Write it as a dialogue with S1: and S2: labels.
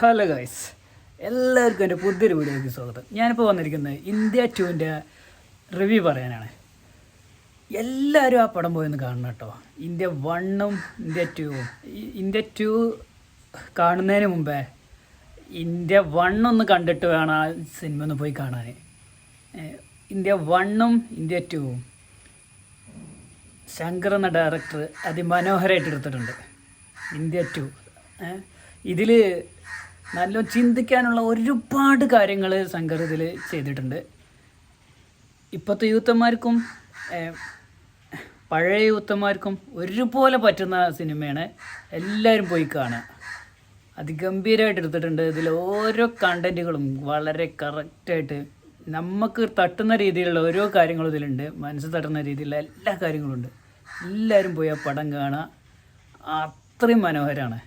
S1: Hello guys. എല്ലാവർക്കും എന്റെ പുതിയൊരു വീഡിയോയ്ക്ക് സ്വാഗതം. ഞാനിപ്പോൾ വന്നിരിക്കുന്നത് ഇന്ത്യ ടുവിന്റെ റിവ്യൂ പറയാനാണ്. എല്ലാവരും ആ പടം പോയെന്ന് കാണണം കേട്ടോ. ഇന്ത്യ വണ്ണും ഇന്ത്യ ടുവും. ഇന്ത്യ ടു കാണുന്നതിന് മുമ്പേ ഇന്ത്യ വണ്ണൊന്ന് കണ്ടിട്ട് വേണം ആ സിനിമ ഒന്ന് പോയി കാണാൻ. ഇന്ത്യ വണ്ണും ഇന്ത്യ ടുവും. ശങ്കർ എന്ന ഡയറക്ടർ അതിമനോഹരമായിട്ട് എടുത്തിട്ടുണ്ട്. India two. ഇതിൽ നല്ല ചിന്തിക്കാനുള്ള ഒരുപാട് കാര്യങ്ങൾ ശങ്കർ ഇതിൽ ചെയ്തിട്ടുണ്ട്. ഇപ്പോഴത്തെ യൂത്തന്മാർക്കും പഴയ യൂത്തന്മാർക്കും ഒരുപോലെ പറ്റുന്ന സിനിമയാണ് എല്ലാവരും പോയി കാണുക. അതിഗംഭീരമായിട്ട് എടുത്തിട്ടുണ്ട്. ഇതിൽ ഓരോ കണ്ടന്റുകളും വളരെ കറക്റ്റായിട്ട് നമുക്ക് തട്ടുന്ന രീതിയിലുള്ള ഓരോ കാര്യങ്ങളും ഇതിലുണ്ട്. മനസ്സ് തട്ടുന്ന രീതിയിലുള്ള എല്ലാ കാര്യങ്ങളും ഉണ്ട് എല്ലാവരും പോയി ആ പടം കാണുക. അത്രയും മനോഹരമാണ്